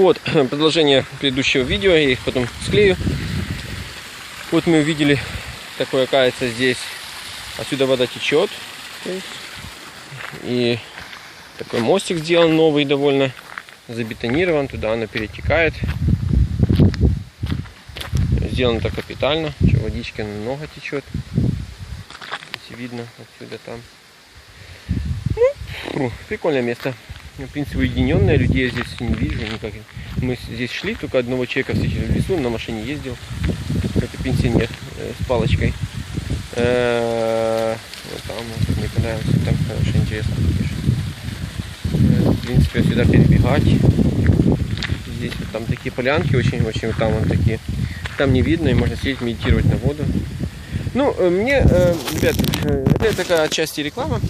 вот, продолжение предыдущего видео, я их потом склею. Вот мы увидели такое, оказывается, здесь, отсюда вода течет. И такой мостик сделан новый довольно, забетонирован, туда она перетекает. Сделано так капитально, что водички много течет. Если видно отсюда там. Ну, прикольное место. В принципе, уединенное, людей здесь не вижу никак. Мы здесь шли, только одного человека встретили в лесу, на машине ездил. Какой-то пенсионер э, с палочкой. Э, вот там вот, мне понравилось, там хорошо, интересно. Э, в принципе, сюда перебегать. Здесь вот там такие полянки очень-очень, там вот такие. Там не видно, и можно сидеть, медитировать на воду. Ну, мне, ребят, это такая отчасти реклама.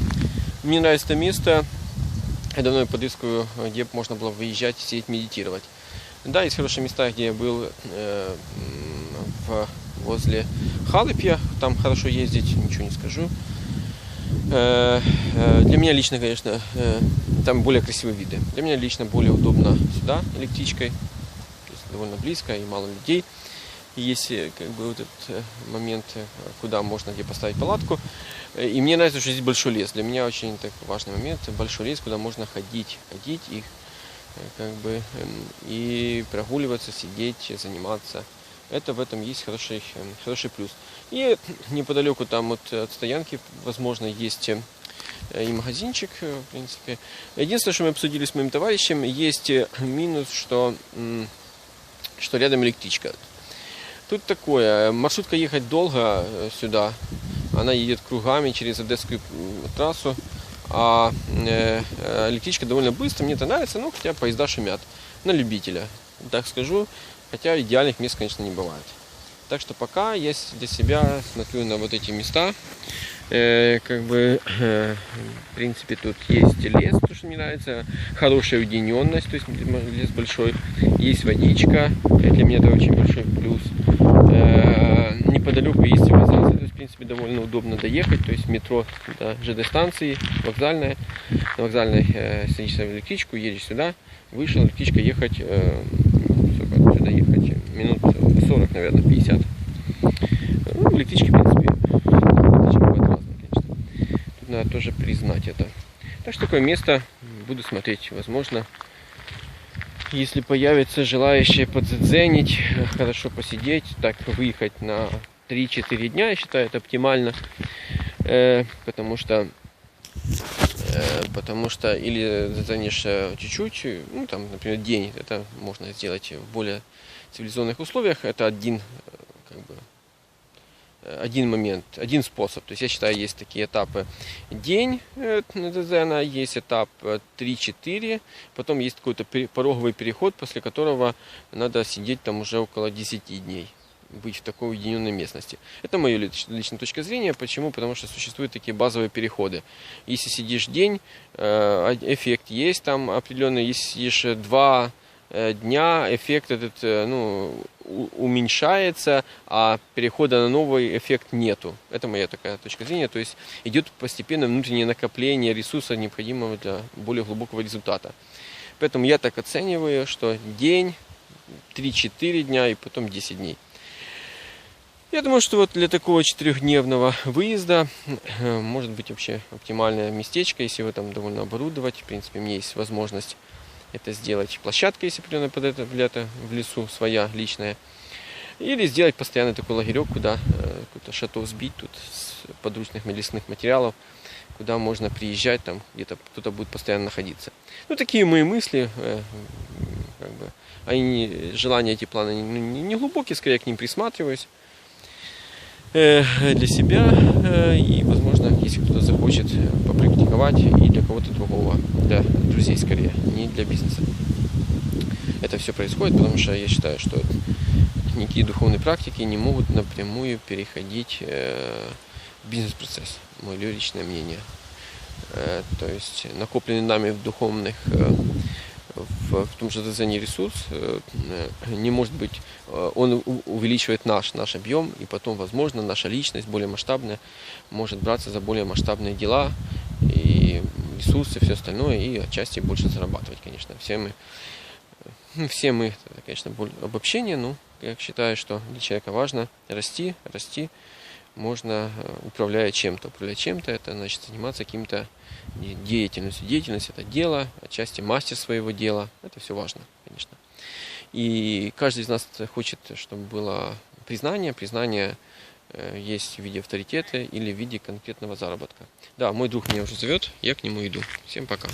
Мне нравится это место. Я давно подыскиваю, где можно было выезжать, сидеть, медитировать. Да, есть хорошие места, где я был э, в, возле Халыпья. Там хорошо ездить, ничего не скажу. Э, э, для меня лично, конечно, э, там более красивые виды. Для меня лично более удобно сюда электричкой. Довольно близко и мало людей. Есть как бы вот этот момент, куда можно где поставить палатку. И мне нравится, что здесь большой лес. Для меня очень так важный момент. Большой лес, куда можно ходить. Ходить и как бы и прогуливаться, сидеть, заниматься. Это в этом есть хороший, хороший плюс. И неподалеку там вот от стоянки, возможно, есть и магазинчик, в принципе. Единственное, что мы обсудили с моим товарищем, есть минус, что, что рядом электричка. Тут такое, маршрутка ехать долго сюда, она едет кругами через Одесскую трассу, а электричка довольно быстро, мне это нравится, но хотя поезда шумят, на любителя, так скажу, хотя идеальных мест, конечно, не бывает. Так что пока я для себя смотрю на вот эти места, э, как бы, э, в принципе, тут есть лес, то, что мне нравится, хорошая уединенность, то есть лес большой, есть водичка, для меня это очень большой плюс. Э, неподалеку есть цивилизация, то есть, в принципе, довольно удобно доехать, то есть метро до ЖД-станции, вокзальная, на вокзальной э, садишься в электричку, едешь сюда, вышел, электричка ехать, э, сколько, сюда ехать, минут 40, наверное, 50. Ну, электрички, в принципе, электрички разные, конечно. Тут надо тоже признать это. Так что такое место буду смотреть, возможно, если появится желающие подзадзенить, хорошо посидеть, так выехать на 3-4 дня, я считаю, это оптимально. Э, потому что э, потому что или заценишь чуть-чуть, ну там, например, день, это можно сделать в более цивилизованных условиях, это один как бы один момент, один способ. То есть я считаю, есть такие этапы. День э, Дзена, есть этап 3-4, э, потом есть какой-то пороговый переход, после которого надо сидеть там уже около 10 дней быть в такой уединенной местности. Это моя личная точка зрения. Почему? Потому что существуют такие базовые переходы. Если сидишь день, э, эффект есть там определенный. Если сидишь два дня, эффект этот ну, уменьшается, а перехода на новый эффект нету. Это моя такая точка зрения. То есть идет постепенно внутреннее накопление ресурса, необходимого для более глубокого результата. Поэтому я так оцениваю, что день, 3-4 дня и потом 10 дней. Я думаю, что вот для такого четырехдневного выезда э, может быть вообще оптимальное местечко, если вы там довольно оборудовать. В принципе, у меня есть возможность это сделать площадка, если определенная под это, для это в лесу своя личная. Или сделать постоянный такой лагерек, куда э, какой-то шато сбить тут с подручных лесных материалов, куда можно приезжать, там где-то кто-то будет постоянно находиться. Ну, такие мои мысли, э, как бы, они, желания, эти планы не, не глубокие, скорее к ним присматриваюсь э, для себя э, и, возможно, если кто-то захочет попрактиковать и для кого-то другого, для друзей скорее, не для бизнеса. Это все происходит, потому что я считаю, что никакие духовные практики не могут напрямую переходить э, в бизнес-процесс. Мое личное мнение. Э, то есть накопленный нами в духовных э, в, в том же дизайне ресурс не может быть, он увеличивает наш, наш объем, и потом, возможно, наша личность более масштабная может браться за более масштабные дела и ресурсы, все остальное, и отчасти больше зарабатывать, конечно. Все мы Все мы, это, конечно, обобщение, но я считаю, что для человека важно расти, расти. Можно, э, управляя чем-то. Управлять чем-то, это значит заниматься каким-то де- деятельностью. Деятельность – это дело, отчасти мастер своего дела. Это все важно, конечно. И каждый из нас хочет, чтобы было признание. Признание э, есть в виде авторитета или в виде конкретного заработка. Да, мой друг меня уже зовет, я к нему иду. Всем пока.